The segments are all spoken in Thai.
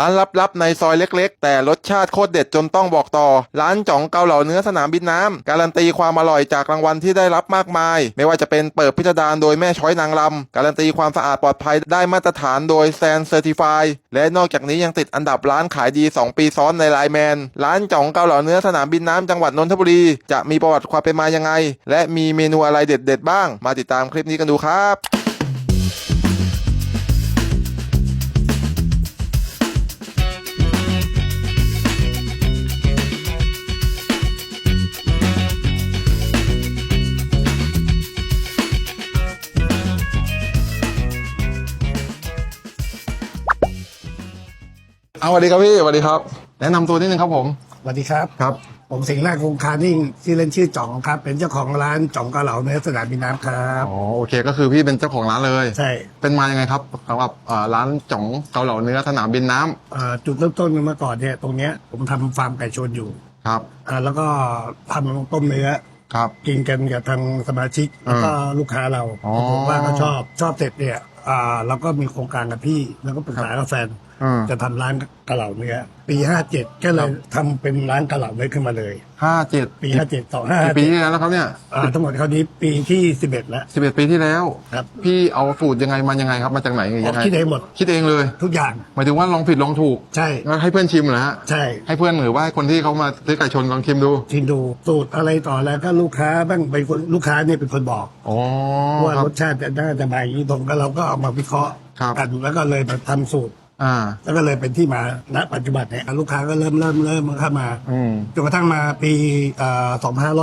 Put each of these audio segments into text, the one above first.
ร้านลับๆในซอยเล็กๆ แต่รสชาติโคตรเด็ดจนต้องบอกต่อ ร้านจ่องเกาเหลาเนื้อสนามบินน้ำการันตีความอร่อยจากรางวัลที่ได้รับมากมาย ไม่ว่าจะเป็นเปิดพิสดารณาโดยแม่ช้อยนางลำการันตีความสะอาดปลอดภัยได้มาตรฐานโดยแซนเซอร์ติฟายและนอกจากนี้ยังติดอันดับร้านขายดี 2 ปีซ้อนในไลน์แมน ร้านจ่องเกาเหลาเนื้อสนามบินน้ำจังหวัดนนทบุรีจะมีประวัติความเป็นมายังไง และมีเมนูอะไรเด็ด ๆ บ้าง มาติดตามคลิปนี้กันดูครับ เอาสวัสดีครับพี่สวัสดีครับ แนะนำตัวนิดนึงครับผมสวัสดีครับ ครับ ผมสิงห์นาคคงคานิ่งชื่อเล่นชื่อจ่องครับ เป็นเจ้าของร้านจ่องเกาเหลาเนื้อสนามบินน้ำครับ อ๋อโอเคก็คือพี่เป็นเจ้าของร้านเลย ใช่เป็นมายังไงครับสำหรับเอ่อร้านจ่องเกาเหลาเนื้อสนามบินน้ำเอ่อจุดเริ่มต้นเมื่อก่อนเนี่ยตรงเนี้ยผมทำฟาร์มไก่ชนอยู่ครับอ่าแล้วก็ทำต้มเนื้อ ครับ กินกันกับทางสมาชิกแล้วก็ลูกค้าเราอ๋อ ผมว่าเขาชอบชอบเสร็จเนี่ยอ่าเราก็มีโครงการกับพี่ แล้วก็ปรึกษากับแฟน อืมจะทำร้านกะเหลาเนื้อปีห้าเจ็ดก็เลยทำเป็นร้านกะเหลาเนื้อขึ้นมาเลย ห้าเจ็ดปีห้าเจ็ดสองห้ากี่ปีที่แล้วแล้วครับเนี่ยทั้งหมดคราวนี้ปีที่สิบเอ็ดแล้วสิบเอ็ดปีที่แล้ว ครับพี่เอาสูตรยังไงมายังไงครับมาจากไหนยังไงคิดเองหมดคิดเองเลยทุกอย่างหมายถึงว่าลองผิดลองถูกใช่แล้วให้เพื่อนชิมเหรอฮะใช่ให้เพื่อนหรือว่าให้คนที่เขามาซื้อไก่ชนลองชิมดูชิมดูสูตรอะไรต่อแล้วก็ลูกค้าบ้างเป็นคนลูกค้าเนี่ยเป็นคนบอก อ๋อว่าครับรสชาติจะน่าจะมาอย่างนี้ตรงก็เราก็เอามาวิเคราะห์ครับ กันแล้วก็เลยมาทำสูตร อ่า แล้วก็เลยเป็นที่มาณปัจจุบันเนี่ยลูกค้าก็เริ่มเริ่มเริ่มเข้ามาอืม จนกระทั่งมาปีเอ่อ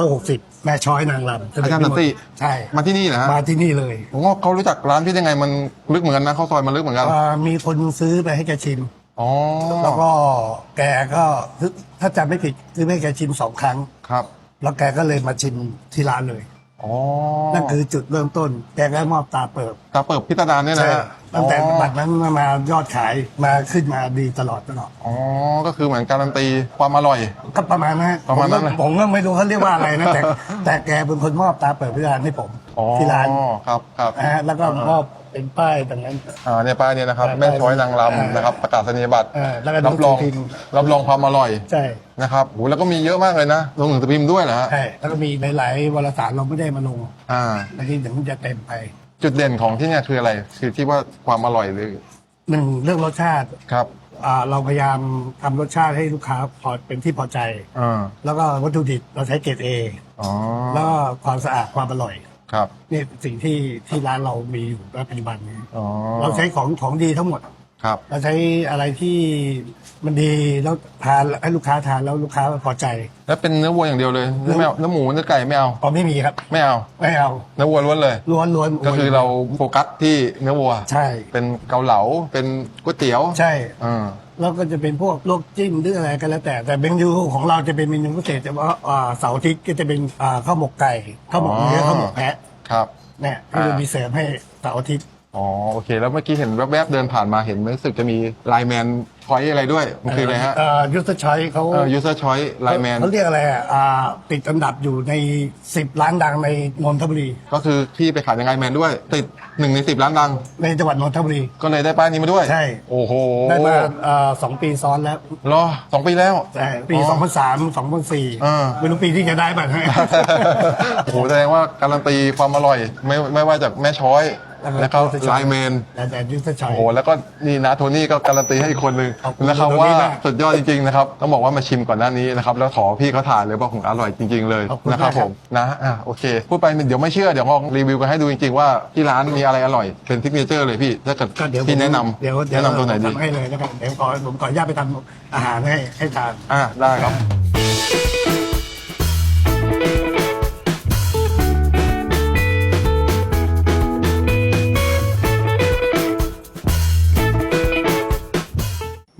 2560 แม่ช้อยนางรำอาจารย์สันติ ใช่มาที่นี่นะฮะมาที่นี่เลยผมว่าเขารู้จักร้านพี่ได้ไงมันลึกเหมือนกันนะเข้าซอยมันลึกเหมือนกันเอ่อมีคนซื้อไปให้แกชิม อ๋อแล้วก็แกก็ถ้าจำไม่ผิดซื้อไปให้แกชิมสองครั้ง ครับ แล้วแกก็เลยมาชิมที่ร้านเลย อ๋อนั่นคือจุดเริ่มต้น แกก็มอบตาเปิดตาเปิดพิสดารเนี่ยนะใช่ฮะตั้งแต่อ๋อบัตรนั้นมายอดขายมาขึ้นมาดีตลอดตลอด อ๋อ ก็คือเหมือนการันตีความอร่อย ก็ประมาณนั้นฮประมาณนั้นผเลยผมก็ไม่รู้เขาเรียกว่าอะไรนะ แต่แต่แกเป็นคนมอบตาเปิดพิจารณให้ผมอ๋อที่ร้านครับครับนะฮะแล้วก็มอบ เป็นป้ายตรงนั้น อ่าเนี่ยป้ายเนี่ยนะครับอ่าแม่ช้อยนางอ่ารำนะครับ ประกาศนียบัตรเออแล้วก็รับรองหนังสือพิมพ์ รับรองความอร่อยใช่ นะครับโหแล้วก็มีเยอะมากเลยนะลงหนังสือพิมพ์ด้วยนะฮะใช่ แล้วก็มีหลายๆวารสารเราไม่ได้มาลงอ่าบางทีเดี๋ยวมันจะเต็มไปจุดเด่นของที่เนี่ยคืออะไร คือที่ว่าความอร่อยหรือหนึ่งเรื่องรสชาติครับอ่าเราพยายามทำรสชาติให้ลูกค้าพอเป็นที่พอใจ อ่าแล้วก็วัตถุดิบเราใช้เกรดเออ๋อแล้วก็ความสะอาดความอร่อย ครับนี่สิ่งที่ที่ร้านเรามีอยู่ณปัจจุบันนี้อ๋อเราใช้ของของดีทั้งหมด ครับ เราใช้อะไรที่มันดีแล้วทานให้ลูกค้าทานแล้วลูกค้าพอใจแล้วเป็นเนื้อวัวอย่างเดียวเลยเนื้อไม่เอาเนื้อหมูเนื้อไก่ไม่เอาพอไม่มีครับ ไม่เอาไม่เอาเนื้อวัวล้วนเลย ล้วนล้วนก็คือเราโฟกัสที่เนื้อวัว ใช่ เป็นเกาเหลาเป็นก๋วยเตี๋ยวใช่ อ่า แล้วก็จะเป็นพวกลวกจิ้มหรืออะไรก็แล้วแต่ แต่เมนูของเราจะเป็นเมนูพิเศษเฉพาะอ่าเสาร์อาทิตย์ก็จะเป็นอ่าข้าวหมกไก่ข้าวหมกเนื้อข้าวหมกแพะครับ เนี่ยที่จะมีเสริมให้เสาร์อาทิตย์ อ๋อโอเค แล้วเมื่อกี้เห็นแวบๆเดินผ่านมาเห็นรู้สึกจะมีไลแมนพอยอะไรด้วยมันคืออะไรฮะยูสชอยเขาเออ user choice ไลแมนเขาเรียกอะไรอะอ่าติดอันดับอยู่ในสิบร้านดังในนนทบุรี ก็คือพี่ไปขายในไลแมนด้วย ติดหนึ่งในสิบร้านดัง ในจังหวัดนนทบุรี ก็เลยได้ป้ายนี้มาด้วย ใช่ โอ้โห ได้มาอ่าสองปีซ้อนแล้วรอสองปีแล้วใช่ปีสองพันสามสองพันสี่อ่าไม่รู้ปีที่จะได้ป่ะฮะโอ้โหแสดงว่าการันตีความอร่อยไม่ไม่ว่าจากแม่ช้อย แล้วก็ไลแมนแต่แต่ยูสชอโอ้ยโหแล้วก็นี่นะโทนี่ก็การันตีให้อีกคนนึงขอบคุณนะครับโทนี่ว่ามาก สุดยอดจริงๆนะครับต้องบอกว่ามาชิมก่อนหน้านี้นะครับแล้วขอพี่เขาถ่ายเลยว่าของอร่อยจริง ๆ เลยขอบคุณนะครับมากคผรับ มนะอะโอเค พูดไปเดี๋ยวไม่เชื่อเดี๋ยวลองรีวิวกันให้ดูจริงๆว่าที่ร้านมีอะไรอร่อยเป็นทิกเนเจอร์เลยพี่ถ้าเกิดก็เดี๋ยวพี่ผมแนะนำเดี๋ยวเดี๋ยวแนะนำตัวไหนดีทำให้เลยแล้วกันเดี๋ยวขอผมขออนุญาตไปทำอาหารให้ให้ทาน อะได้ครับ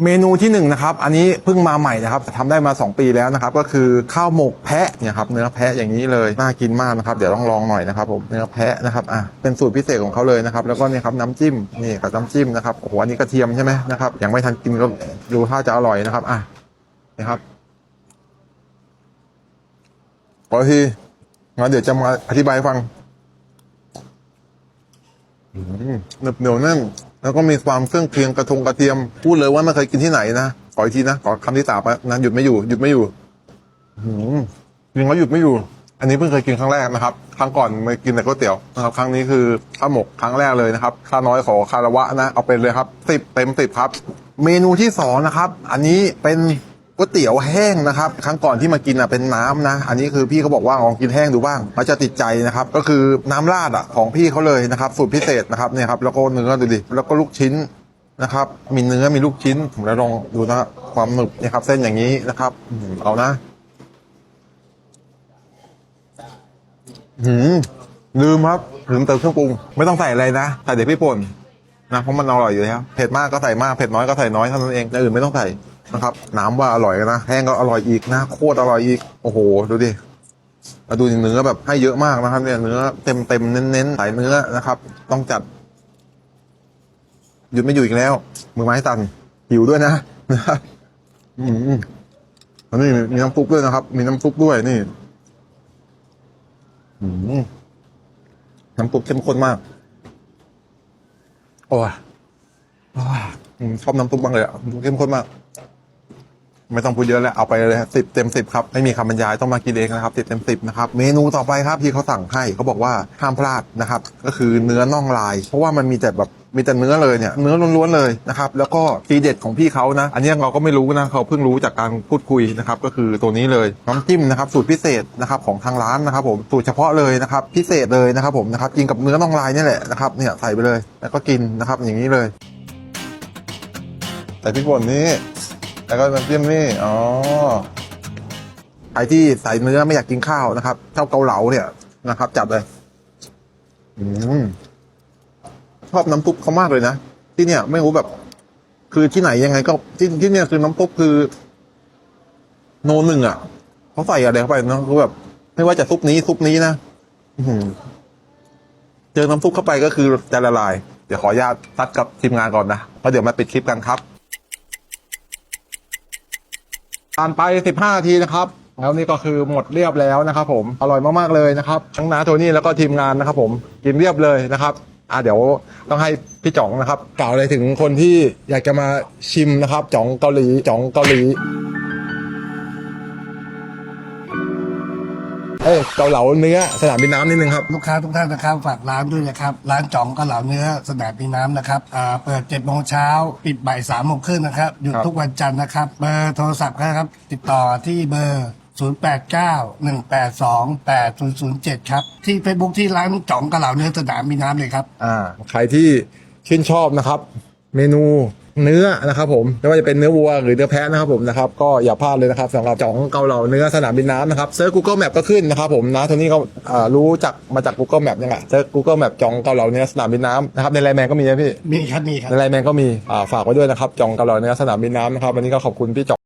เมนูที่หนึ่งนะครับ อันนี้เพิ่งมาใหม่นะครับทำได้มา 2 ปีแล้วนะครับ ก็คือข้าวหมกแพะเนี่ยครับเนื้อแพะอย่างนี้เลยน่ากินมากนะครับเดี๋ยวต้องลองหน่อยนะครับผมเนื้อแพะนะครับอะเป็นสูตรพิเศษของเขาเลยนะครับ แล้วก็เนี่ยครับน้ำจิ้มนี่กับน้ำจิ้มนะครับโอ้โหอันนี้กระเทียมใช่ไหมนะครับยังไม่ทันกินก็ดูท่าจะอร่อยนะครับอะนะครับขอทีงั้นเดี๋ยวจะมาอธิบายให้ฟังอืมหนึบเหนียวแน่น แล้วก็มีความเครื่องเคียงกระทงกระเทียม พูดเลยว่าไม่เคยกินที่ไหนนะขออีกทีนะขอคำที่สามนะหยุดไม่อยู่หยุดไม่อยู่หืมจริงแล้วหยุดไม่อยู่ อันนี้เพิ่งเคยกินครั้งแรกนะครับ ครั้งก่อนมากินแต่ก๋วยเตี๋ยวนะครับครั้งนี้คือข้าวหมกครั้งแรกเลยนะครับข้าน้อยขอคารวะนะเอาไปเลยครับสิบเต็มสิบครับ เมนูที่สองนะครับ อันนี้เป็น ก๋วยเตี๋ยวแห้งนะครับ ครั้งก่อนที่มากินอะเป็นน้ำนะ อันนี้คือพี่เขาบอกว่าลองกินแห้งดูบ้างมันจะติดใจนะครับ ก็คือน้ำราดอะของพี่เขาเลยนะครับสูตรพิเศษนะครับเนี่ยครับแล้วก็เนื้อดูดิแล้วก็ลูกชิ้นนะครับ มีเนื้อมีลูกชิ้นผมแล้วลองดูนะความหนึบนี่ยครับ เส้นอย่างนี้นะครับเอานะหืมลืมครับลืมเติมเครื่องปรุง ไม่ต้องใส่อะไรนะใส่เด็กพี่ป่นนะเพราะมันอร่อยอยู่แล้วเผ็ดมากก็ใส่มากเผ็ดน้อยก็ใส่น้อยเท่านั้นเองอย่างอื่นไม่ต้องใส่ นะครับน้ำว่าอร่อยนะแห้งก็อร่อยอีกนะโคตรอร่อยอีกโอ้โหดูดิมาดูเนื้อแบบให้เยอะมากนะครับเนี่ยเนื้อเต็มเต็มเน้นๆใส่เนื้อนะครับ ต้องจัดหยุดไม่อยู่อีกแล้ว มือไม้สั่นหิวด้วยนะนะครับอืมอันนี้มีน้ำซุปด้วยนะครับ มีน้ำซุปด้วยนี่อืมน้ำซุปเข้มข้นมากโอ้ยโอ้ยชอบน้ำซุปบ้างเลยอะเข้มข้นมาก ไม่ต้องพูดเยอะแล้วเอาไปเลยสิบเต็มสิบครับไม่มีคำบรรยายต้องมากินเองนะครับสิบเต็มสิบนะครับเมนูต่อไปครับที่เขาสั่งให้เขาบอกว่าห้ามพลาดนะครับก็คือเนื้อน่องลาย เพราะว่ามันมีแต่แบบมีแต่เนื้อเลยเนี่ยเนื้อล้วนๆเลยนะครับแล้วก็ทีเด็ดของพี่เขานะ อันนี้เราก็ไม่รู้นะเขาเพิ่งรู้จากการพูดคุยนะครับก็คือตัวนี้เลยน้ำจิ้มนะครับสูตรพิเศษนะครับของทางร้านนะครับผมสูตรเฉพาะเลยนะครับพิเศษเลยนะครับผมนะครับกินกับเนื้อน่องลายนี่แหละนะครับเนี่ยใส่ไปเลยแล้วก็กินนะครับอย่างนี้เลยใส่พริกป่นนี้ แล้วก็น้ำจิ้มนี่ อ๋อใครที่ใส่เนื้อไม่อยากกินข้าวนะครับชอบเกาเหลาเนี่ยนะครับ จัดเลย อืมชอบน้ำซุปเขามากเลยนะ ที่เนี่ย ไม่รู้แบบ คือที่ไหนยังไง ก็ที่ที่เนี่ยคือน้ำซุปคือ โนหนึ่งอะเขาใส่อะไรเข้าไปเนาะคือแบบ ไม่ว่าจะซุปนี้ซุปนี้นะเจอน้ำซุปเข้าไปก็คือจะละลาย เดี๋ยวขออนุญาตซัดกับทีมงานก่อนนะเพราะเดี๋ยวมาปิดคลิปกันครับ ผ่านไป 15 นาทีนะครับ แล้วนี่ก็คือหมดเรียบแล้วนะครับ ผม อร่อยมากๆเลยนะครับ ทั้งน้าโทนี่แล้วก็ทีมงานนะครับ ผม กินเรียบเลยนะครับ อะเดี๋ยวต้องให้พี่จ๋องนะครับ กล่าวอะไรถึงคนที่อยากจะมาชิมนะครับ จ๋องเกาหลี จ๋องเกาหลี อ้ยเกาเหลาเนื้อสนามบินน้ำนิดนึงครับ ลูกค้าทุกท่านนะครับฝากร้านด้วยนะครับ ร้านจ่องกะเหลาเนื้อสนามบินน้ำนะครับอ่าเปิด7จ็ดโมงเช้าปิดบ่ายสามโมงครึ่งนะครับหยุดครับ ทุกวันจันทร์นะครับเบอร์โทรศัพท์นะครับ ติดต่อที่เบอร์ 0891828007 ครับ ที่เฟซบุ๊กที่ร้านจ่องกะเหลาเนื้อสนามบินน้ำเลยครับ อ่าใครที่ชื่นชอบนะครับ เมนู เนื้อนะครับผมไม่ว่าจะเป็นเนื้อวัวหรือเนื้อแพะนะครับผมนะครับก็อย่าพลาดเลยนะครับสำหรับจ่องเกาเหลาเนื้อสนามบินน้ำนะครับเซิร์ช Google Map ก็ขึ้นนะครับผมนะทีนี้ก็อ่ารู้จักมาจาก Google Map ยังไงเซิร์ช Google Map จ่องเกาเหลาเนื้อสนามบินน้ำนะครับในไลน์แมนก็มีนะพี่มีครับมีครับในไลน์แมนก็มีอ่าฝากไว้ด้วยนะครับจ่องเกาเหลาเนื้อสนามบินน้ำนะครับวันนี้ก็ขอบคุณพี่จ่อง